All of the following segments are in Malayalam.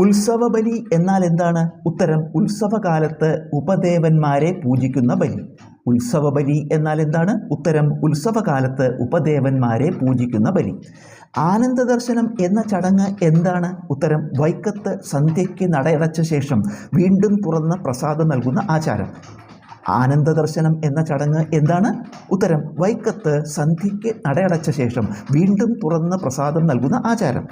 ഉത്സവബലി എന്നാൽ എന്താണ്? ഉത്തരം ഉത്സവകാലത്ത് ഉപദേവന്മാരെ പൂജിക്കുന്ന ബലി. ഉത്സവ ബലി എന്നാൽ എന്താണ്? ഉത്തരം ഉത്സവകാലത്ത് ഉപദേവന്മാരെ പൂജിക്കുന്ന ബലി. ആനന്ദ ദർശനം എന്ന ചടങ്ങ് എന്താണ്? ഉത്തരം വൈക്കത്ത് സന്ധ്യയ്ക്ക് നടയടച്ച ശേഷം വീണ്ടും തുറന്ന പ്രസാദം നൽകുന്ന ആചാരം. ആനന്ദ ദർശനം എന്ന ചടങ്ങ് എന്താണ്? ഉത്തരം വൈക്കത്ത് സന്ധ്യയ്ക്ക് നടയടച്ച ശേഷം വീണ്ടും തുറന്ന് പ്രസാദം നൽകുന്ന ആചാരം.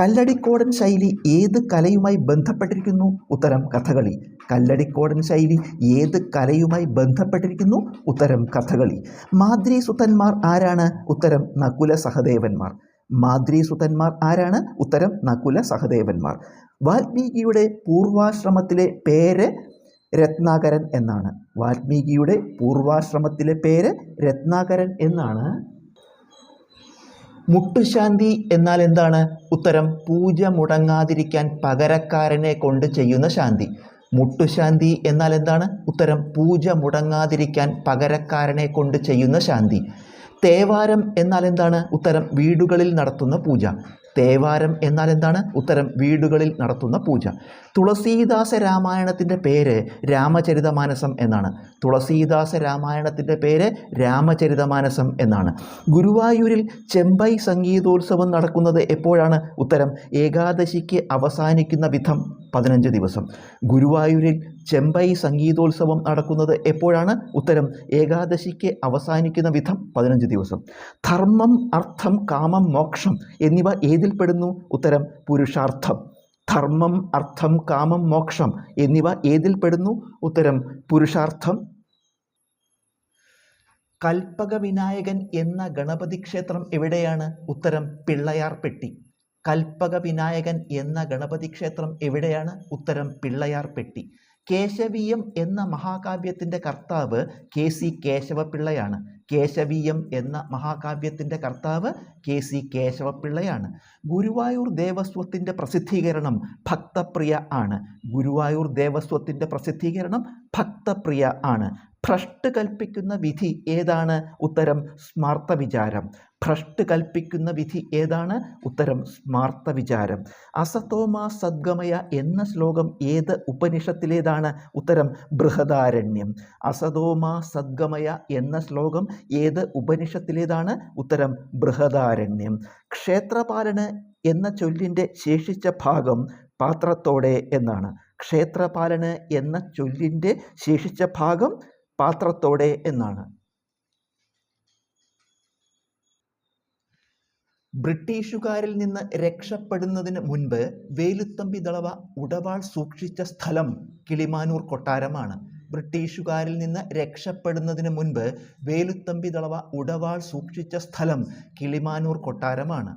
കല്ലടിക്കോടൻ ശൈലി ഏത് കലയുമായി ബന്ധപ്പെട്ടിരിക്കുന്നു? ഉത്തരം കഥകളി. കല്ലടിക്കോടൻ ശൈലി ഏത് കലയുമായി ബന്ധപ്പെട്ടിരിക്കുന്നു? ഉത്തരം കഥകളി. മാദ്രി സുതന്മാർ ആരാണ്? ഉത്തരം നകുല സഹദേവന്മാർ. മാദ്രി സുതന്മാർ ആരാണ്? ഉത്തരം നകുല സഹദേവന്മാർ. വാൽമീകിയുടെ പൂർവാശ്രമത്തിലെ പേര് രത്നാകരൻ എന്നാണ്. വാൽമീകിയുടെ പൂർവാശ്രമത്തിലെ പേര് രത്നാകരൻ എന്നാണ്. മുട്ടുശാന്തി എന്നാൽ എന്താണ്? ഉത്തരം പൂജ മുടങ്ങാതിരിക്കാൻ പകരക്കാരനെ കൊണ്ട് ചെയ്യുന്ന ശാന്തി. മുട്ടുശാന്തി എന്നാൽ എന്താണ്? ഉത്തരം പൂജ മുടങ്ങാതിരിക്കാൻ പകരക്കാരനെ കൊണ്ട് ചെയ്യുന്ന ശാന്തി. തേവാരം എന്നാൽ എന്താണ്? ഉത്തരം വീടുകളിൽ നടത്തുന്ന പൂജ. തേവാരം എന്നാൽ എന്താണ്? ഉത്തരം വീടുകളിൽ നടത്തുന്ന പൂജ. തുളസീദാസ രാമായണത്തിന്റെ പേര് രാമചരിതമാനസം എന്നാണ്. തുളസീദാസ രാമായണത്തിന്റെ പേര് രാമചരിതമാനസം എന്നാണ്. ഗുരുവായൂരിൽ ചെമ്പൈ സംഗീതോത്സവം നടക്കുന്നത് എപ്പോഴാണ്? ഉത്തരം ഏകാദശിക്ക് അവസാനിക്കുന്ന വിധം പതിനഞ്ച് ദിവസം. ഗുരുവായൂരിൽ ചെമ്പൈ സംഗീതോത്സവം നടക്കുന്നത് എപ്പോഴാണ്? ഉത്തരം ഏകാദശിക്ക് അവസാനിക്കുന്ന വിധം പതിനഞ്ച് ദിവസം. ധർമ്മം അർത്ഥം കാമം മോക്ഷം എന്നിവ ഏതിൽപ്പെടുന്നു ഉത്തരം പുരുഷാർത്ഥം. ധർമ്മം അർത്ഥം കാമം മോക്ഷം എന്നിവ ഏതിൽപ്പെടുന്നു ഉത്തരം പുരുഷാർത്ഥം. കൽപ്പക വിനായകൻ എന്ന ഗണപതി ക്ഷേത്രം എവിടെയാണ്? ഉത്തരം പിള്ളയാർപ്പെട്ടി കൽപ്പക വിനായകൻ എന്ന ഗണപതി ക്ഷേത്രം എവിടെയാണ്? ഉത്തരം പിള്ളയാർപ്പെട്ടി കേശവീയം എന്ന മഹാകാവ്യത്തിന്റെ കർത്താവ് കെ സി കേശവപിള്ളയാണ്. കേശവീയം എന്ന മഹാകാവ്യത്തിന്റെ കർത്താവ് കെ സി കേശവപിള്ളയാണ്. ഗുരുവായൂർ ദേവസ്വത്തിന്റെ പ്രസിദ്ധീകരണം ഭക്തപ്രിയ ആണ്. ഗുരുവായൂർ ദേവസ്വത്തിന്റെ പ്രസിദ്ധീകരണം ഭക്തപ്രിയ ആണ്. ഭ്രഷ്ട് കൽപ്പിക്കുന്ന വിധി ഏതാണ്? ഉത്തരം സ്മാർത്ത വിചാരം ഭ്രഷ്ട് കൽപ്പിക്കുന്ന വിധി ഏതാണ്? ഉത്തരം സ്മാർത്ത വിചാരം അസതോമ സദ്ഗമയ എന്ന ശ്ലോകം ഏത് ഉപനിഷത്തിലേതാണ്? ഉത്തരം ബൃഹദാരണ്യം. അസതോമാ സദ്ഗമയ എന്ന ശ്ലോകം ഏത് ഉപനിഷത്തിലേതാണ്? ഉത്തരം ബൃഹദാരണ്യം. ക്ഷേത്രപാലന് എന്ന ചൊല്ലിന്റെ ശേഷിച്ച ഭാഗം പാത്രത്തോടെ എന്നാണ്. ക്ഷേത്രപാലന് എന്ന ചൊല്ലിന്റെ ശേഷിച്ച ഭാഗം പാത്രത്തോടെ എന്നാണ്. ബ്രിട്ടീഷുകാരിൽ നിന്ന് രക്ഷപ്പെടുന്നതിന് മുൻപ് വേലുത്തമ്പി ദളവ ഉടവാൾ സൂക്ഷിച്ച സ്ഥലം കിളിമാനൂർ കൊട്ടാരമാണ്. ബ്രിട്ടീഷുകാരിൽ നിന്ന് രക്ഷപ്പെടുന്നതിന് മുൻപ് വേലുത്തമ്പി ദളവ ഉടവാൾ സൂക്ഷിച്ച സ്ഥലം കിളിമാനൂർ കൊട്ടാരമാണ്.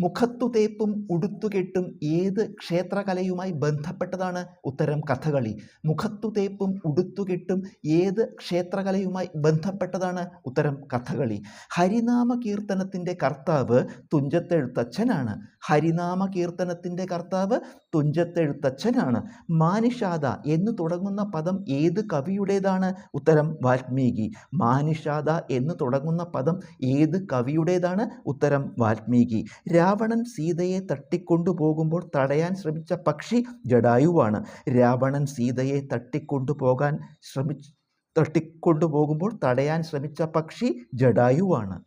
മുഖത്തു തേപ്പും ഉടുത്തുകെട്ടും ഏത് ക്ഷേത്രകലയുമായി ബന്ധപ്പെട്ടതാണ് ഉത്തരം കഥകളി. മുഖത്തു തേപ്പും ഉടുത്തുകെട്ടും ഏത് ക്ഷേത്രകലയുമായി ബന്ധപ്പെട്ടതാണ് ഉത്തരം കഥകളി. ഹരിനാമ കീർത്തനത്തിന്റെ കർത്താവ് തുഞ്ചത്തെഴുത്തച്ഛനാണ്. ഹരിനാമ കീർത്തനത്തിന്റെ കർത്താവ് തുഞ്ചത്തെഴുത്തച്ഛനാണ്. മാനിഷാദ എന്ന് തുടങ്ങുന്ന പദം ഏത് കവിയുടേതാണ്? ഉത്തരം വാൽമീകി. മാനിഷാദ എന്ന് തുടങ്ങുന്ന പദം ഏത് കവിയുടേതാണ്? ഉത്തരം വാൽമീകി. രാവണൻ സീതയെ തട്ടിക്കൊണ്ടുപോകുമ്പോൾ തടയാൻ ശ്രമിച്ച പക്ഷി ജഡായുവാണ്. രാവണൻ സീതയെ തട്ടിക്കൊണ്ടുപോകാൻ ശ്രമി തട്ടിക്കൊണ്ടുപോകുമ്പോൾ തടയാൻ ശ്രമിച്ച പക്ഷി ജഡായുവാണ്.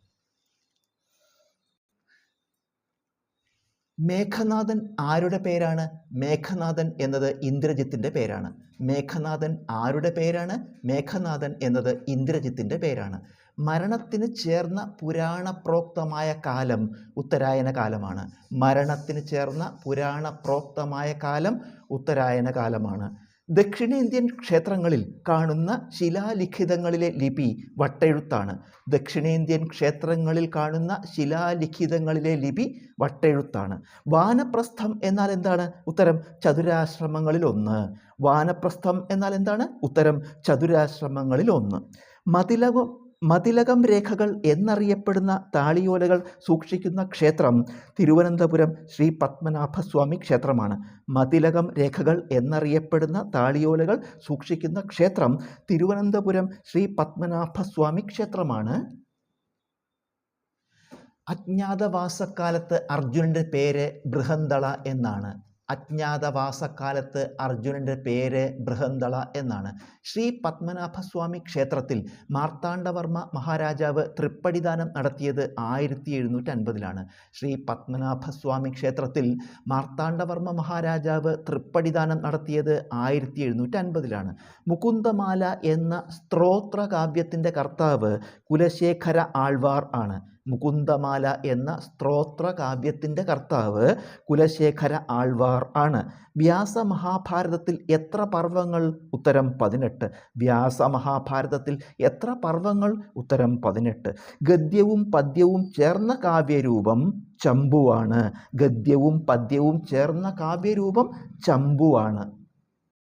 മേഘനാഥൻ ആരുടെ പേരാണ്? മേഘനാഥൻ എന്നത് ഇന്ദ്രജിത്തിന്റെ പേരാണ്. മേഘനാഥൻ ആരുടെ പേരാണ്? മേഘനാഥൻ എന്നത് ഇന്ദ്രജിത്തിന്റെ പേരാണ്. മരണത്തിന് ചേർന്ന പുരാണപ്രോക്തമായ കാലം ഉത്തരായന കാലമാണ്. മരണത്തിന് ചേർന്ന പുരാണപ്രോക്തമായ കാലം ഉത്തരായന കാലമാണ്. ദക്ഷിണേന്ത്യൻ ക്ഷേത്രങ്ങളിൽ കാണുന്ന ശിലാലിഖിതങ്ങളിലെ ലിപി വട്ടെഴുത്താണ്. ദക്ഷിണേന്ത്യൻ ക്ഷേത്രങ്ങളിൽ കാണുന്ന ശിലാലിഖിതങ്ങളിലെ ലിപി വട്ടെഴുത്താണ്. വാനപ്രസ്ഥം എന്നാൽ എന്താണ്? ഉത്തരം ചതുരാശ്രമങ്ങളിൽ ഒന്ന്. വാനപ്രസ്ഥം എന്നാൽ എന്താണ്? ഉത്തരം ചതുരാശ്രമങ്ങളിൽ ഒന്ന്. മതിലകം മതിലകം രേഖകൾ എന്നറിയപ്പെടുന്ന താളിയോലകൾ സൂക്ഷിക്കുന്ന ക്ഷേത്രം തിരുവനന്തപുരം ശ്രീ പത്മനാഭസ്വാമി ക്ഷേത്രമാണ്. മതിലകം രേഖകൾ എന്നറിയപ്പെടുന്ന താളിയോലകൾ സൂക്ഷിക്കുന്ന ക്ഷേത്രം തിരുവനന്തപുരം ശ്രീ പത്മനാഭസ്വാമി ക്ഷേത്രമാണ്. അജ്ഞാതവാസക്കാലത്ത് അർജുനന്റെ പേര് ബൃഹന്തള എന്നാണ്. അജ്ഞാതവാസക്കാലത്ത് അർജുനന്റെ പേര് ബൃഹന്തള എന്നാണ്. ശ്രീ പത്മനാഭസ്വാമി ക്ഷേത്രത്തിൽ മാർത്താണ്ഡവർമ്മ മഹാരാജാവ് തൃപ്പടിദാനം നടത്തിയത് ആയിരത്തി എഴുന്നൂറ്റി അൻപതിലാണ് ശ്രീ പത്മനാഭസ്വാമി ക്ഷേത്രത്തിൽ മാർത്താണ്ഡവർമ്മ മഹാരാജാവ് തൃപ്പടിദാനം നടത്തിയത് ആയിരത്തി എഴുന്നൂറ്റി അൻപതിലാണ് മുകുന്ദമാല എന്ന സ്ത്രോത്രകാവ്യത്തിന്റെ കർത്താവ് കുലശേഖര ആൾവാർ ആണ്. മുകുന്ദമാല എന്ന സ്ത്രോത്ര കാവ്യത്തിന്റെ കർത്താവ് കുലശേഖര ആൾവാർ ആണ്. വ്യാസ മഹാഭാരതത്തിൽ എത്ര പർവങ്ങൾ? ഉത്തരം പതിനെട്ട്. വ്യാസമഹാഭാരതത്തിൽ എത്ര പർവങ്ങൾ? ഉത്തരം പതിനെട്ട്. ഗദ്യവും പദ്യവും ചേർന്ന കാവ്യരൂപം ചമ്പുവാണ്. ഗദ്യവും പദ്യവും ചേർന്ന കാവ്യരൂപം ചമ്പുവാണ്.